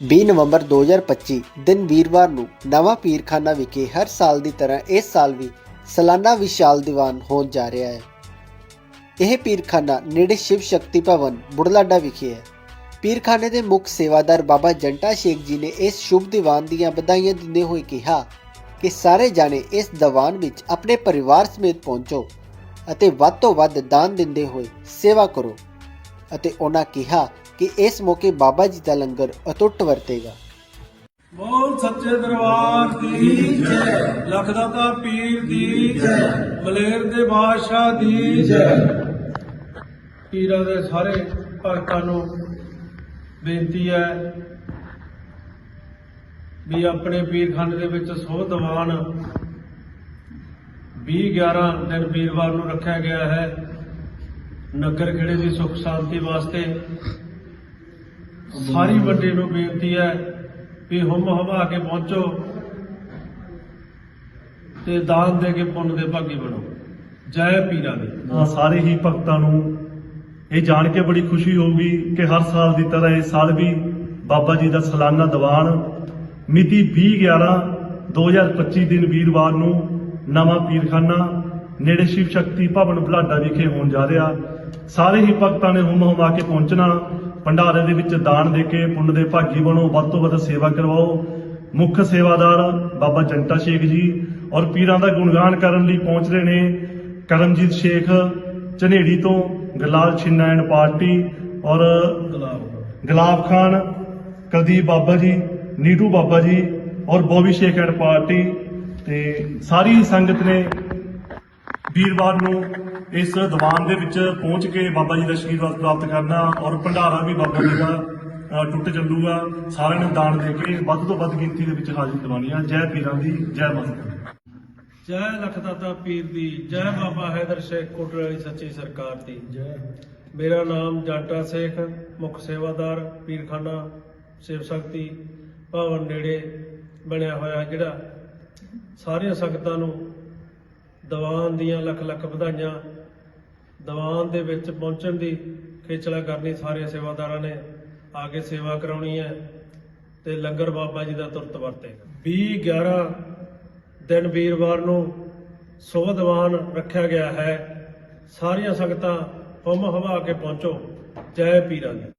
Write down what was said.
20 ਨਵੰਬਰ 2025 ਦਿਨ ਵੀਰਵਾਰ ਨੂੰ ਨਵਾਂ ਪੀਰਖਾਨਾ ਵਿਖੇ ਹਰ ਸਾਲ ਦੀ ਤਰ੍ਹਾਂ ਇਸ ਸਾਲ ਵੀ ਸਾਲਾਨਾ ਵਿਸ਼ਾਲ ਦੀਵਾਨ ਹੋਣ ਜਾ ਰਿਹਾ ਹੈ। ਇਹ ਪੀਰਖਾਨਾ ਨੇੜੇ ਸ਼ਿਵ ਸ਼ਕਤੀ ਭਵਨ ਬੁਢਲਾਡਾ ਵਿਖੇ ਹੈ। ਪੀਰਖਾਨੇ ਦੇ ਮੁੱਖ ਸੇਵਾਦਾਰ ਬਾਬਾ ਜੰਟਾ ਸ਼ੇਖ ਜੀ ਨੇ ਇਸ ਸ਼ੁਭ ਦੀਵਾਨ ਦੀਆਂ ਵਧਾਈਆਂ ਦਿੰਦੇ ਹੋਏ ਕਿਹਾ ਕਿ ਸਾਰੇ ਜਾਣੇ ਇਸ ਦੀਵਾਨ ਵਿੱਚ ਆਪਣੇ ਪਰਿਵਾਰ ਸਮੇਤ ਪਹੁੰਚੋ ਅਤੇ ਵੱਧ ਤੋਂ ਵੱਧ ਦਾਨ ਦਿੰਦੇ ਹੋਏ ਸੇਵਾ ਕਰੋ ਅਤੇ ਉਹਨਾਂ ਕਿਹਾ ਕਿ ਇਸ ਮੌਕੇ ਬਾਬਾ ਜੀ ਦਾ ਲੰਗਰ ਅਟੁੱਟ ਵਰਤੇਗਾ। ਬੋਲ ਸੱਚੇ ਦਰਬਾਰ ਦੀ ਜੈ, ਲੱਖ ਪੀਰ ਦੀ ਜੈ, ਮਲੇਰ ਦੇ ਬਾਦਸ਼ਾਹ ਦੀ ਜੈ। ਪੀਰਾਂ ਦੇ ਸਾਰੇ ਭਗਤਾਂ ਨੂੰ ਬੇਨਤੀ ਹੈ ਵੀ ਆਪਣੇ ਪੀਰਖਾਨੇ ਦੇ ਵਿੱਚ ਸੋ ਦੀਵਾਨ 20 11 ਦਿਨ ਵੀਰਵਾਰ ਨੂੰ ਰੱਖਿਆ ਗਿਆ ਹੈ। ਨਗਰ ਖੇੜੇ ਦੀ ਸੁਖ ਸ਼ਾਂਤੀ ਵਾਸਤੇ ਸਾਰੀ ਵੱਡੀ ਨੂੰ ਬੇਨਤੀ ਹੈ ਵੀ ਹੁਮ ਹਵਾ ਕੇ ਪਹੁੰਚੋ ਤੇ ਦਾਨ ਦੇ ਕੇ ਪੁੰਨ ਦੇ ਭਾਗੀ ਬਣੋ। ਜੈ ਪੀਰਾਂ ਦੀ। ਤਾਂ ਸਾਰੇ ਹੀ ਭਗਤਾਂ ਨੂੰ ਇਹ ਜਾਣ ਕੇ ਬੜੀ ਖੁਸ਼ੀ ਹੋਊਗੀ ਕਿ ਹਰ ਸਾਲ ਦੀ ਤਰ੍ਹਾਂ ਇਸ ਸਾਲ ਵੀ ਬਾਬਾ ਜੀ ਦਾ ਸਾਲਾਨਾ ਦੀਵਾਨ ਮਿਤੀ 20/11/2025 ਦਿਨ ਵੀਰਵਾਰ ਨੂੰ ਨਵਾਂ ਪੀਰਖਾਨਾ ਨੇੜੇ ਸ਼ਿਵ ਸ਼ਕਤੀ ਭਵਨ ਬਲਾਡਾ ਵਿਖੇ ਹੋਣ ਜਾ ਰਿਹਾ। ਸਾਰੇ ਹੀ ਭਗਤਾਂ ਨੇ ਹੁਮ ਹੁਮਾ ਕੇ ਪਹੁੰਚਣਾ। ਭੰਡਾਰੇ ਦੇ ਵਿੱਚ ਦਾਨ ਦੇ ਕੇ ਪੁੰਨ ਦੇ ਭਾਗੀ ਬਣੋ, ਵੱਧ ਤੋਂ ਵੱਧ ਸੇਵਾ ਕਰਵਾਓ। ਮੁੱਖ ਸੇਵਾਦਾਰ ਬਾਬਾ ਜੰਟਾ ਸ਼ੇਖ ਜੀ ਔਰ ਪੀਰਾਂ ਦਾ ਗੁਣਗਾਨ ਕਰਨ ਲਈ ਪਹੁੰਚ ਰਹੇ ਨੇ ਕਰਮਜੀਤ ਸ਼ੇਖ, ਝਨੇੜੀ ਤੋਂ ਗਲਾਲ ਛਿੰਨਾ ਐਂਡ ਪਾਰਟੀ ਔਰ ਗੁਲਾਬ ਖਾਨ, ਕੁਲਦੀਪ ਬਾਬਾ ਜੀ, ਨੀਟੂ ਬਾਬਾ ਜੀ ਔਰ ਬੋਬੀ ਸ਼ੇਖ ਐਂਡ ਪਾਰਟੀ। ਤੇ ਸਾਰੀ ਸੰਗਤ ਨੇ ਵੀਰਵਾਰ ਨੂੰ ਇਸ ਦੀਵਾਨ ਦੇ ਵਿੱਚ ਪਹੁੰਚ ਕੇ ਬਾਬਾ ਜੀ ਦਾ ਆਸ਼ੀਰਵਾਦ ਪ੍ਰਾਪਤ ਕਰਨਾ ਔਰ ਭੰਡਾਰਾ ਵੀ ਬਾਬਾ ਜੀ ਦਾ ਟੁੱਟ ਚੱਲੂਗਾ। ਸਾਰਿਆਂ ਨੂੰ ਦਾਨ ਦੇ ਕੇ ਵੱਧ ਤੋਂ ਵੱਧ ਗਿਣਤੀ ਦੇ ਵਿੱਚ ਹਾਜ਼ਰੀ ਦਿਵਾਉਣੀ ਆ। ਜੈ ਪੀਰਾਂ ਦੀ ਜੈ ਮਾਤਾ ਦੀ। ਜੈ ਲੱਖ ਦਾਤਾ ਪੀਰ ਦੀ ਜੈ ਬਾਬਾ ਹੈਦਰ ਸ਼ੇਖ ਕੋਟੜੇ ਵਾਲੀ ਸੱਚੀ ਸਰਕਾਰ ਦੀ। ਜੈ। ਮੇਰਾ ਨਾਮ ਜਾਂਟਾ ਸ਼ੇਖ ਮੁੱਖ ਸੇਵਾਦਾਰ ਪੀਰਖਾਨਾ ਸ਼ਿਵ ਸ਼ਕਤੀ ਭਵਨ ਨੇੜੇ ਬਣਿਆ ਹੋਇਆ ਜਿਹੜਾ ਸਾਰੀਆਂ ਸੰਗਤਾਂ ਨੂੰ ਦੀਵਾਨ ਦੀਆਂ ਲੱਖ ਲੱਖ ਵਧਾਈਆਂ। ਦੀਵਾਨ ਦੇ ਵਿੱਚ ਪਹੁੰਚਣ ਦੀ ਖੇਚਲਾ ਕਰਨੀ ਸਾਰੇ ਸੇਵਾਦਾਰਾਂ ਨੇ। ਆ ਕੇ ਸੇਵਾ ਕਰਾਉਣੀ ਹੈ ਤੇ ਲੰਗਰ ਬਾਬਾ ਜੀ ਦਾ ਤੁਰਤ ਵਰਤੇਗਾ। 20 11 ਦਿਨ ਵੀਰਵਾਰ ਨੂੰ ਸੋਹ ਦੀਵਾਨ ਰੱਖਿਆ ਗਿਆ ਹੈ। ਸਾਰੀਆਂ ਸੰਗਤਾਂ ਹੁਮ ਹਵਾ ਕੇ ਪਹੁੰਚੋ। ਜੈ ਪੀਰਾਂ ਦੀ।